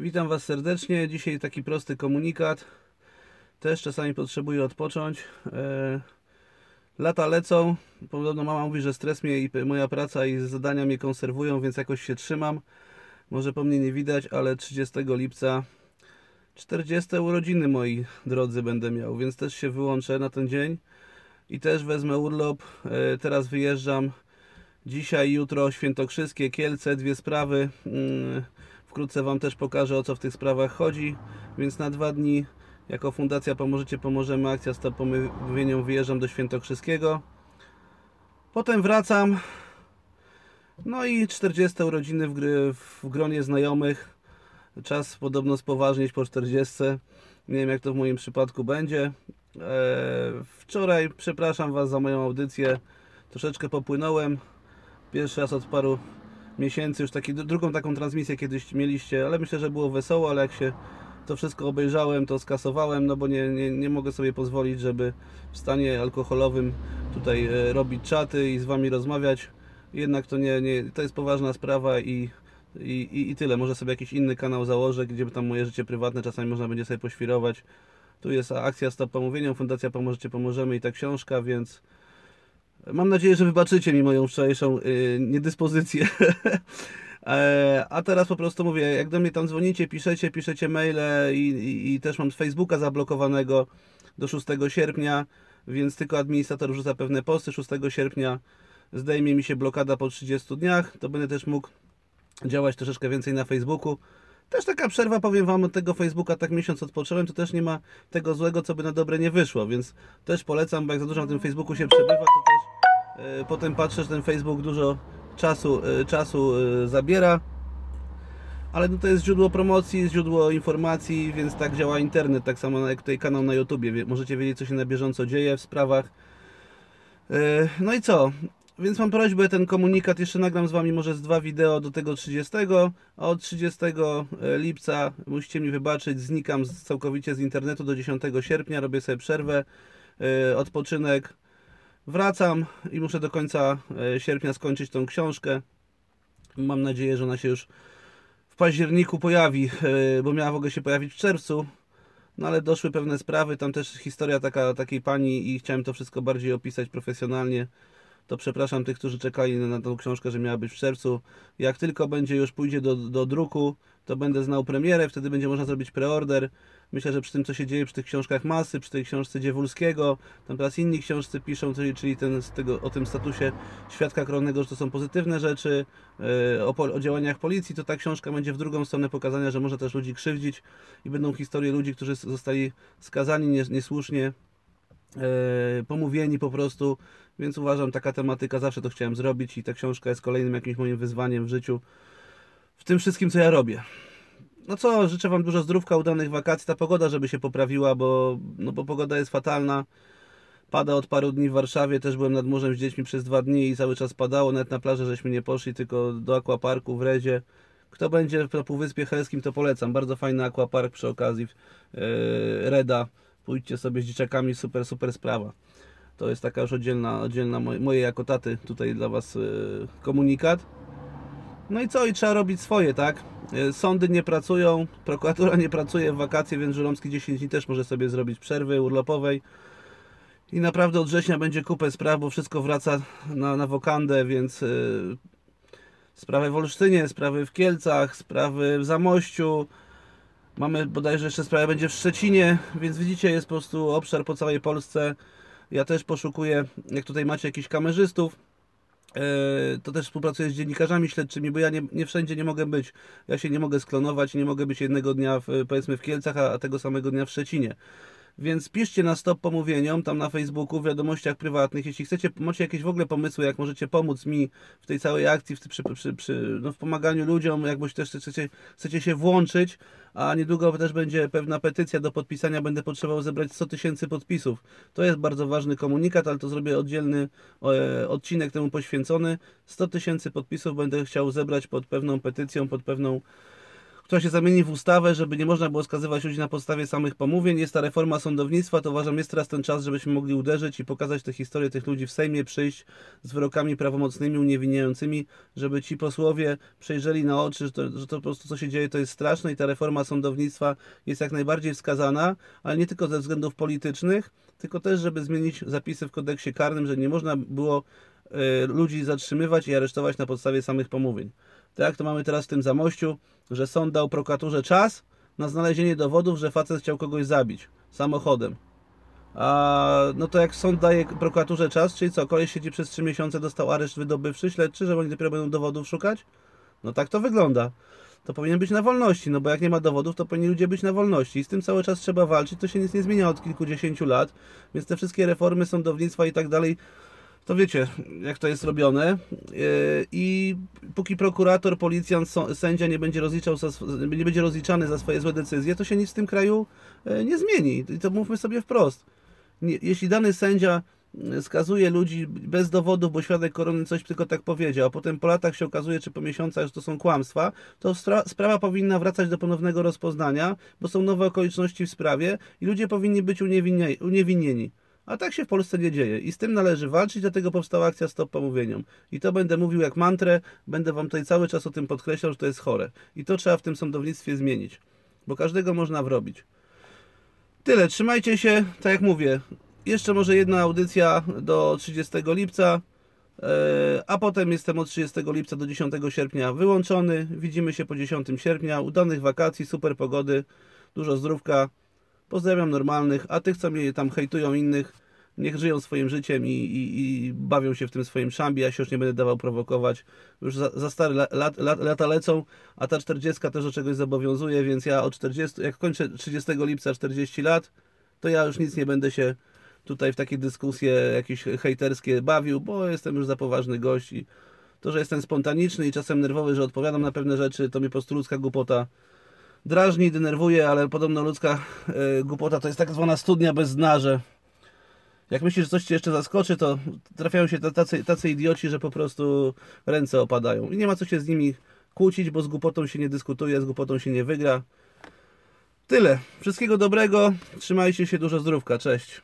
Witam Was serdecznie. Dzisiaj taki prosty komunikat. Też czasami potrzebuję odpocząć. E, lata lecą. Podobno mama mówi, że stres mnie i moja praca i zadania mnie konserwują, więc jakoś się trzymam. Może po mnie nie widać, ale 30 lipca 40 urodziny moi drodzy będę miał, więc też się wyłączę na ten dzień i też wezmę urlop. E, teraz wyjeżdżam dzisiaj, jutro Świętokrzyskie, Kielce, dwie sprawy. Wkrótce Wam też pokażę o co w tych sprawach chodzi, więc na dwa dni jako Fundacja Pomożecie Pomożemy akcja Stop Pomówieniom wyjeżdżam do Świętokrzyskiego. Potem wracam. No i 40 urodziny w, gry, w gronie znajomych. Czas podobno spoważnieć po 40. Nie wiem jak to w moim przypadku będzie. Eee, wczoraj, przepraszam Was za moją audycję, troszeczkę popłynąłem. Pierwszy raz od paru miesięcy, już taki, drugą taką transmisję kiedyś mieliście, ale myślę, że było wesoło, ale jak się to wszystko obejrzałem, to skasowałem, no bo nie, nie, nie mogę sobie pozwolić, żeby w stanie alkoholowym tutaj e, robić czaty i z Wami rozmawiać. Jednak to nie, nie to jest poważna sprawa i, i, i tyle. Może sobie jakiś inny kanał założę, gdzie tam moje życie prywatne czasami można będzie sobie poświrować. Tu jest akcja Stop Pomówieniom, Fundacja Pomożecie Pomożemy i ta książka, więc Mam nadzieję, że wybaczycie mi moją wczorajszą yy, niedyspozycję. e, a teraz po prostu mówię, jak do mnie tam dzwonicie, piszecie, piszecie maile i, i, i też mam z Facebooka zablokowanego do 6 sierpnia, więc tylko administrator wrzuca pewne posty. 6 sierpnia zdejmie mi się blokada po 30 dniach, to będę też mógł działać troszeczkę więcej na Facebooku. Też taka przerwa, powiem Wam, od tego Facebooka tak miesiąc odpocząłem, to też nie ma tego złego, co by na dobre nie wyszło, więc też polecam, bo jak za dużo na tym Facebooku się przebywa, to też e, potem patrzę, że ten Facebook dużo czasu, e, czasu e, zabiera. Ale no to jest źródło promocji, źródło informacji, więc tak działa internet, tak samo jak tutaj kanał na YouTubie. Możecie wiedzieć, co się na bieżąco dzieje w sprawach. No i co? Więc mam prośbę, ten komunikat jeszcze nagram z Wami może z dwa wideo do tego 30, a od 30 e, lipca musicie mi wybaczyć, znikam całkowicie z internetu do 10 sierpnia, robię sobie przerwę, e, odpoczynek, wracam i muszę do końca e, sierpnia skończyć tą książkę. Mam nadzieję, że ona się już w październiku pojawi, bo miała w ogóle się pojawić w czerwcu, no ale doszły pewne sprawy, tam też historia taka, takiej pani i chciałem to wszystko bardziej opisać profesjonalnie to przepraszam tych, którzy czekali na tą książkę, że miała być w czerwcu. Jak tylko będzie już pójdzie do, do druku, to będę znał premierę, wtedy będzie można zrobić preorder. Myślę, że przy tym, co się dzieje przy tych książkach Masy, przy tej książce Dziewulskiego, tam teraz inni książcy piszą, czyli, czyli ten, z tego, o tym statusie świadka koronnego, że to są pozytywne rzeczy, yy, o, o działaniach policji, to ta książka będzie w drugą stronę pokazania, że można też ludzi krzywdzić i będą historie ludzi, którzy zostali skazani niesłusznie, pomówieni po prostu więc uważam, taka tematyka, zawsze to chciałem zrobić i ta książka jest kolejnym jakimś moim wyzwaniem w życiu, w tym wszystkim, co ja robię. No co, życzę Wam dużo zdrówka, udanych wakacji, ta pogoda, żeby się poprawiła, bo, no bo pogoda jest fatalna. Pada od paru dni w Warszawie, też byłem nad morzem z dziećmi przez dwa dni i cały czas padało, nawet na plażę żeśmy nie poszli, tylko do aquaparku w Redzie. Kto będzie na Półwyspie Helskim, to polecam. Bardzo fajny aquapark przy okazji yy, Reda. Pójdźcie sobie z dzieciakami, super, super sprawa. To jest taka już oddzielna, oddzielna moje jako taty tutaj dla Was y, komunikat. No i co? I trzeba robić swoje, tak? Y, sądy nie pracują, prokuratura nie pracuje w wakacje, więc Żuromski 10 dni też może sobie zrobić przerwy urlopowej. I naprawdę od września będzie kupę spraw, bo wszystko wraca na, na wokandę, więc yy, sprawy w Olsztynie, sprawy w Kielcach, sprawy w Zamościu. Mamy bodajże jeszcze sprawę będzie w Szczecinie, więc widzicie, jest po prostu obszar po całej Polsce. Ja też poszukuję, jak tutaj macie jakichś kamerzystów, e, to też współpracuję z dziennikarzami śledczymi, bo ja nie, nie, wszędzie nie mogę być. Ja się nie mogę sklonować, nie mogę być jednego dnia w, powiedzmy w Kielcach, a, a tego samego dnia w Szczecinie. Więc piszcie na stop pomówieniom tam na Facebooku, w wiadomościach prywatnych. Jeśli chcecie, macie jakieś w ogóle pomysły, jak możecie pomóc mi w tej całej akcji, w, przy, przy, przy, no, w pomaganiu ludziom, jakbyś też chcecie, chcecie się włączyć, a niedługo też będzie pewna petycja do podpisania, będę potrzebował zebrać 100 tysięcy podpisów. To jest bardzo ważny komunikat, ale to zrobię oddzielny e, odcinek temu poświęcony. 100 tysięcy podpisów będę chciał zebrać pod pewną petycją, pod pewną która się zamieni w ustawę, żeby nie można było skazywać ludzi na podstawie samych pomówień. Jest ta reforma sądownictwa, to uważam, jest teraz ten czas, żebyśmy mogli uderzyć i pokazać tę historię tych ludzi w Sejmie, przyjść z wyrokami prawomocnymi, uniewinniającymi, żeby ci posłowie przejrzeli na oczy, że to, że to po prostu co się dzieje to jest straszne i ta reforma sądownictwa jest jak najbardziej wskazana, ale nie tylko ze względów politycznych, tylko też, żeby zmienić zapisy w kodeksie karnym, że nie można było y, ludzi zatrzymywać i aresztować na podstawie samych pomówień. Tak to mamy teraz w tym zamościu, że sąd dał prokuraturze czas na znalezienie dowodów, że facet chciał kogoś zabić samochodem. A no to jak sąd daje prokuraturze czas, czyli co, koleś siedzi przez 3 miesiące, dostał areszt wydobywczy, śledczy, że oni dopiero będą dowodów szukać? No tak to wygląda. To powinien być na wolności, no bo jak nie ma dowodów, to powinni ludzie być na wolności. I z tym cały czas trzeba walczyć, to się nic nie zmienia od kilkudziesięciu lat, więc te wszystkie reformy sądownictwa i tak dalej, to wiecie, jak to jest robione. Yy, I póki prokurator, policjant, sędzia nie będzie, rozliczał nie będzie rozliczany za swoje złe decyzje, to się nic w tym kraju yy, nie zmieni. I to mówmy sobie wprost. Jeśli dany sędzia yy, skazuje ludzi bez dowodów, bo świadek korony coś tylko tak powiedział, a potem po latach się okazuje, czy po miesiącach, że to są kłamstwa, to sprawa powinna wracać do ponownego rozpoznania, bo są nowe okoliczności w sprawie i ludzie powinni być uniewinni- uniewinnieni. A tak się w Polsce nie dzieje i z tym należy walczyć, dlatego powstała akcja Stop Pomówieniom. I to będę mówił jak mantrę, będę wam tutaj cały czas o tym podkreślał, że to jest chore. I to trzeba w tym sądownictwie zmienić, bo każdego można wrobić. Tyle, trzymajcie się, tak jak mówię, jeszcze może jedna audycja do 30 lipca, e, a potem jestem od 30 lipca do 10 sierpnia wyłączony. Widzimy się po 10 sierpnia, udanych wakacji, super pogody, dużo zdrówka. Pozdrawiam normalnych, a tych, co mnie tam hejtują innych, niech żyją swoim życiem i, i, i bawią się w tym swoim szambie. Ja się już nie będę dawał prowokować. Już za, za stare la, lat, lat, lata lecą, a ta 40 też do czegoś zobowiązuje, więc ja od 40, jak kończę 30 lipca 40 lat, to ja już nic nie będę się tutaj w takie dyskusje jakieś hejterskie bawił, bo jestem już za poważny gość i to, że jestem spontaniczny i czasem nerwowy, że odpowiadam na pewne rzeczy, to mnie po prostu ludzka głupota drażni, denerwuje, ale podobno ludzka e, głupota to jest tak zwana studnia bez dna, że jak myślisz, że coś cię jeszcze zaskoczy, to trafiają się tacy, tacy idioci, że po prostu ręce opadają. I nie ma co się z nimi kłócić, bo z głupotą się nie dyskutuje, z głupotą się nie wygra. Tyle. Wszystkiego dobrego. Trzymajcie się, dużo zdrówka. Cześć.